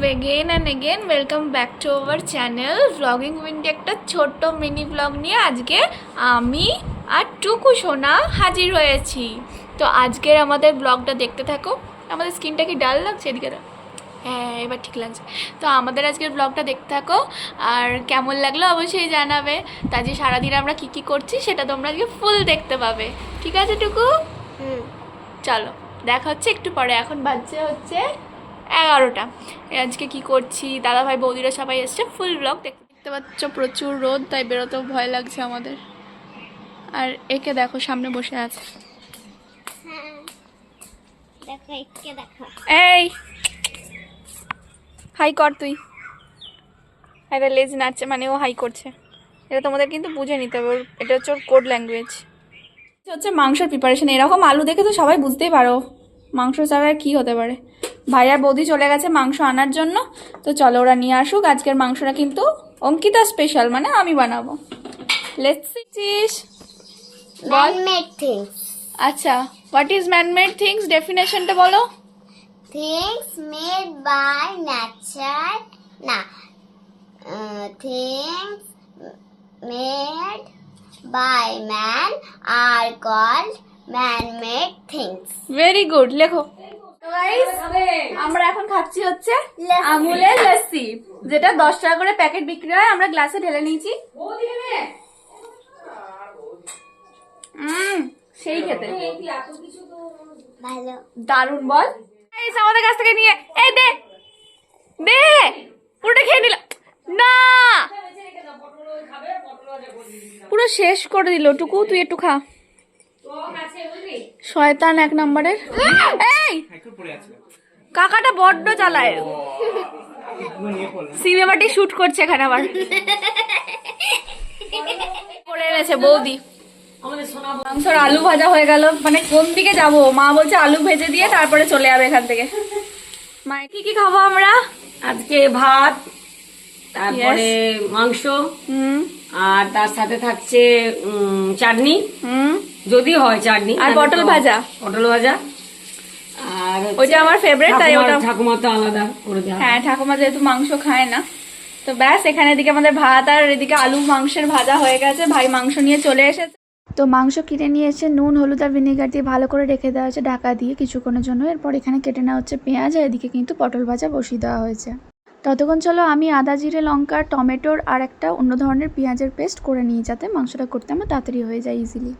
Again and again welcome back to our channel vlogging windy একটা ছোট্ট mini blog নিয়ে আজকে আমি আর টুকু সোনা হাজির হয়েছি। তো আজকের আমাদের ব্লগটা দেখতে থাকো। আমাদের স্কিনটা কি ডাল লাগছে এদিকে। হ্যাঁ এবার ঠিক লাগছে। তো আমাদের আজকের ব্লগটা দেখতে থাকো। আর কেমন লাগল অবশ্যই জানাবে। তা যে সারাদিন আমরা কী কী করছি সেটা তোমরা আজকে ফুল দেখতে পাবে। ঠিক আছে টুকু? চলো দেখা হচ্ছে একটু পরে। এখন বাজছে হচ্ছে এগারোটা। আজকে কি করছি? দাদা ভাই বৌদিরা সবাই এসছে ফুল ব্লগ দেখতে দেখতে পাচ্ছ প্রচুর রোদ তাই বেরোতেও ভয় লাগছে আমাদের। আর একে দেখো সামনে বসে আছে। হ্যাঁ দেখো। এই! হাই কর তুই। এটা লেজ নাচছে মানে ও হাই করছে। এটা তোমাদের কিন্তু বুঝে নিতে হবে এটা হচ্ছে ওর কোড ল্যাঙ্গুয়েজ হচ্ছে মাংসের প্রিপারেশন এরকম আলু দেখে তো সবাই বুঝতেই পারো। মাংস ছাড়া আর কী হতে পারে? ভাই আর বৌদি চলে গেছে মাংস আনার জন্য। তো চলো ওরা নিয়ে আসুক। আজকের মাংসটা কিন্তু অঙ্কিতা স্পেশাল মানে আমি বানাবো। লেটস সিস বল। ম্যানমেড থিংস আচ্ছা হোয়াট ইজ ম্যানমেড থিংস ডেফিনেশনটা বলো। থিংস মেড বাই নেচার না থিংস মেড বাই ম্যান আর called manmade things very good লেখো। আমরা এখন খাচ্ছি হচ্ছে। আমুলের লস্যি যেটা দশ টাকা করে প্যাকেট বিক্রি হয় আমরা গ্লাসে ঢেলে নিয়েছি। সেই খেতে। দারুণ বল। আমাদের কাছ থেকে নিয়ে এই দে দে পুরোটা খেয়ে নিল। না। পুরো শেষ করে দিল। টুকু তুই একটু খা। শয়তান এক নম্বরের। কাকাটা বড্ড চালায়। সিনেমাটি শুট করছে এখানে আবার। করে এনেছে বৌদি। মাংসর আলু ভাজা হয়ে গেল। মানে কোন দিকে যাব? মা বলছে আলু ভেজে দিয়ে তারপরে চলে যাবে এখান থেকে। মা কি কি খাব আমরা? আজকে ভাত তারপরে মাংস হুম। আর তার সাথে থাকছে চাটনি। হুম। যদি হয় চাটনি আর পটল ভাজা। পটল ভাজা। ওইটা আমার ফেভারিট তাই ওটা ঠাকুমার তো আলাদা করে হ্যাঁ ঠাকুমা যেহেতু মাংস খায় না তো ব্যাস এখানে এদিকে আমাদের ভাত আর এদিকে আলু মাংসের ভাজা হয়ে গেছে। ভাই মাংস নিয়ে চলে এসেছে। তো মাংস কিনে নিয়ে এসে নুন হলুদ আর ভিনেগার দিয়ে ভালো করে রেখে দেওয়া হয়েছে ঢাকা দিয়ে কিছুক্ষণের জন্য। এরপর এখানে কেটে নেওয়া হচ্ছে পেঁয়াজ আর এদিকে কিন্তু পটল ভাজা বসিয়ে দেওয়া হয়েছে। ততক্ষণ চলো আমি আদা জিরে লঙ্কা টমেটোর আর একটা অন্য ধরনের পেঁয়াজের পেস্ট করে নিই যাতে মাংসটা করতে আমার তাড়াতাড়ি হয়ে যায় ইজিলি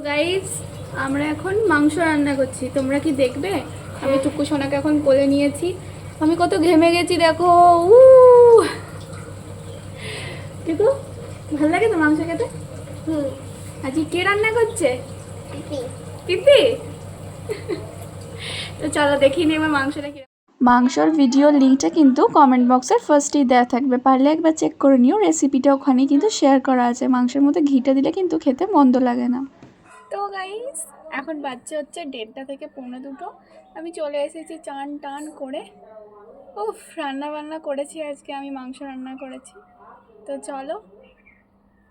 তো গাইস আমরা এখন মাংস রান্না করছি। তোমরা কি দেখবে? আমি টুকু সোনাকে এখন কোলে নিয়েছি। আমি কত ঘেমে গেছি দেখো। উ টুকু ভালো লাগে তো মাংস খেতে? হুম। আজকে কে রান্না করছে? পিপি। পিপি? তো চলো দেখি নি আমার মাংসটা কি মাংসর ভিডিও লিঙ্কটা কিন্তু কমেন্ট বক্সের ফার্স্টেই দেওয়া থাকবে। পারলে একবার চেক করে নিও। রেসিপিটা ওখানে কিন্তু শেয়ার করা আছে। মাংসের মধ্যে ঘিটা দিলে কিন্তু খেতে মন্দ লাগে না। তো গাইস এখন বাচ্চা হচ্ছে দেড়টা থেকে পৌনে দুটো। আমি চলে এসেছি চান টান করে। উফ রান্না বান্না করেছি আজকে, আমি মাংস রান্না করেছি। তো চলো,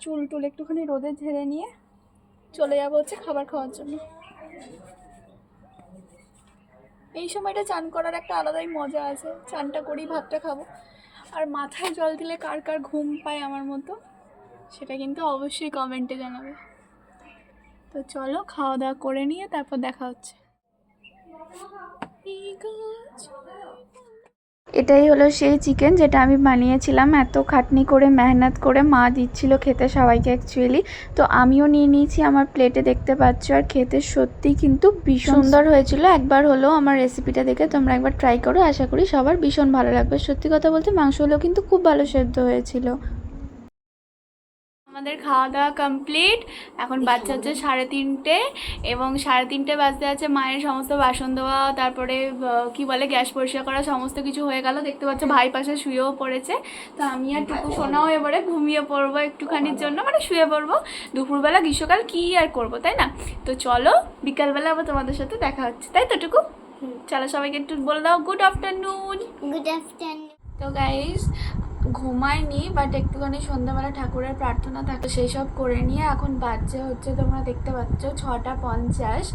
চুল টুল একটুখানি রোদে ঝেড়ে নিয়ে চলে যাব হচ্ছে খাবার খাওয়ার জন্য। এই সময়টা চান করার একটা আলাদাই মজা আছে। চানটা করেই ভাতটা খাব। আর মাথায় জল দিলে কার কার ঘুম পায় আমার মতো, সেটা কিন্তু অবশ্যই কমেন্টে জানাবে। তো চলো খাওয়া দাওয়া করে নিয়ে তারপর দেখা হচ্ছে। এটাই হলো সেই চিকেন যেটা আমি বানিয়েছিলাম। এত খাটনি করে মেহনত করে মা দিচ্ছিল খেতে সবাইকে অ্যাকচুয়ালি তো আমিও নিয়ে নিয়েছি আমার প্লেটে দেখতে পাচ্ছ আর খেতে সত্যি কিন্তু ভীষণ সুন্দর হয়েছিল। একবার হলো আমার রেসিপিটা দেখে তোমরা একবার ট্রাই করো। আশা করি সবার ভীষণ ভালো লাগবে। সত্যি কথা বলতে মাংসগুলো কিন্তু খুব ভালো সেদ্ধ হয়েছিল। আমাদের খাওয়া দাওয়া কমপ্লিট এখন বাচ্চা হচ্ছে সাড়ে তিনটে এবং সাড়ে তিনটে বাজতে আছে মায়ের সমস্ত বাসন দেওয়া তারপরে কি বলে গ্যাস পরিষ্কার করা সমস্ত কিছু হয়ে গেল। দেখতে পাচ্ছ ভাই পাশে শুয়েও পড়েছে। তো আমি আর টুকু সোনাও এবারে ঘুমিয়ে পড়ব একটুখানির জন্য। মানে শুয়ে পড়ব। দুপুরবেলা গ্রীষ্মকাল কী আর করব তাই না? তো চলো বিকালবেলা আবার তোমাদের সাথে দেখা হচ্ছে। তাই তো টুকু? চলো সবাইকে একটু বলে দাও গুড আফটারনুন গুড আফটারনুন তো গাইস ঘুমাইনি বাট একটুখানি সন্ধ্যাবেলা ঠাকুরের প্রার্থনা থাকে সেই সব করে নিয়ে এখন বাজছে হচ্ছে তোমরা দেখতে পাচ্ছ ছটা পঞ্চাশ।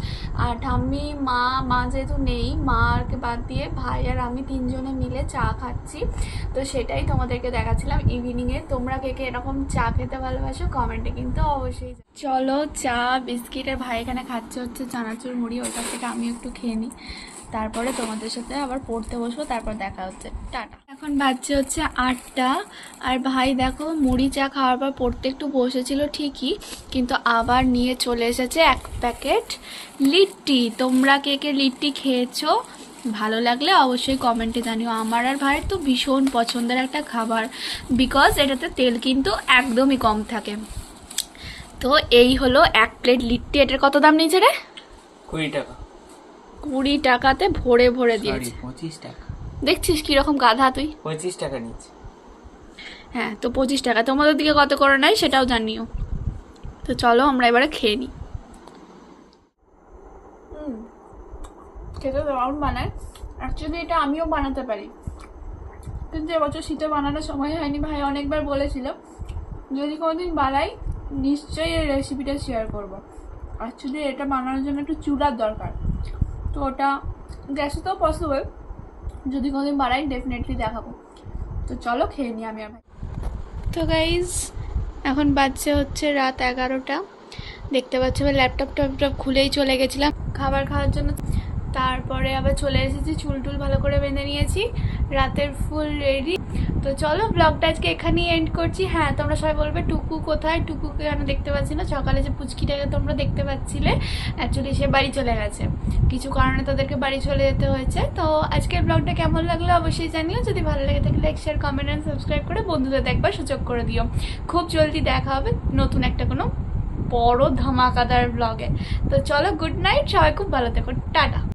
আর ঠাম্মি, মা মা যেহেতু নেই, মাকে বাদ দিয়ে ভাই আর আমি তিনজনে মিলে চা খাচ্ছি। তো সেটাই তোমাদেরকে দেখাচ্ছিলাম ইভিনিংয়ে তোমরা কে কে এরকম চা খেতে ভালোবাসো কমেন্টে কিন্তু অবশ্যই চলো চা বিস্কিটের ভাই এখানে খাচ্ছে হচ্ছে চানাচুর মুড়ি, ওইটার থেকে আমি একটু খেয়ে নিই। তারপরে তোমাদের সাথে আবার পড়তে বসবো তারপর দেখা হচ্ছে। টাটা। এখন বাজছে হচ্ছে আটটা। আর ভাই দেখো মুড়ি চা খাওয়ার পর পড়তে একটু বসেছিল ঠিকই কিন্তু আবার নিয়ে চলে এসেছে এক প্যাকেট লিট্টি। তোমরা কে কে লিট্টি খেয়েছো? ভালো লাগলে অবশ্যই কমেন্টে জানিও। আমার আর ভাইয়ের তো ভীষণ পছন্দের একটা খাবার বিকজ এটাতে তেল কিন্তু একদমই কম থাকে। তো এই হলো এক প্লেট লিট্টি। এটার কত দাম নিয়েছে রে? কুড়ি টাকা। কুড়ি টাকাতে ভরে ভরে দিয়েছে। পঁচিশ টাকা। দেখছিস কীরকম গাধা তুই? পঁচিশ টাকা নিচ্ছে হ্যাঁ তো পঁচিশ টাকা। তোমাদের দিকে কত করে নেয় সেটাও জানিও। তো চলো আমরা এবারে খেয়ে নিই খেতে দারুণ বানায়। অ্যাকচুয়ালি এটা আমিও বানাতে পারি। কিন্তু এবছর শীতে বানানোর সময় হয়নি ভাই অনেকবার বলেছিল। যদি কোনোদিন বানাই নিশ্চয়ই এই রেসিপিটা শেয়ার করব। অ্যাকচুয়ালি এটা বানানোর জন্য একটু চুলার দরকার। তো ওটা গ্যাসে তো পসিবল যদি কোনোদিন বানাই ডেফিনেটলি দেখাবো। তো চলো খেয়ে নিই আমি আর তো গাইজ এখন বাজছে হচ্ছে রাত এগারোটা। দেখতে পাচ্ছি আমি ল্যাপটপ ট্যাপটপ খুলেই চলে গেছিলাম। খাবার খাওয়ার জন্য। তারপরে আবার চলে এসেছি চুল টুল ভালো করে বেঁধে নিয়েছি। রাতের ফুল রেডি তো চলো ব্লগটা আজকে এখানেই এন্ড করছি। হ্যাঁ তোমরা সবাই বলবে, টুকু কোথায়? টুকুকে আমি দেখতে পাচ্ছি না? সকালে যে পুচকিটাকে তোমরা দেখতে পাচ্ছিলে অ্যাকচুয়ালি সে বাড়ি চলে গেছে। কিছু কারণে তাদেরকে বাড়ি চলে যেতে হয়েছে। তো আজকের ব্লগটা কেমন লাগল অবশ্যই জানিও। যদি ভালো লাগে তাহলে like share comment and subscribe করে বন্ধুদের দেখবার সুযোগ করে দিও। খুব জলদি দেখা হবে নতুন একটা কোনো বড় ধামাকাদার ব্লগে তো চলো গুড নাইট সবাই খুব ভালো থেকো। টাটা।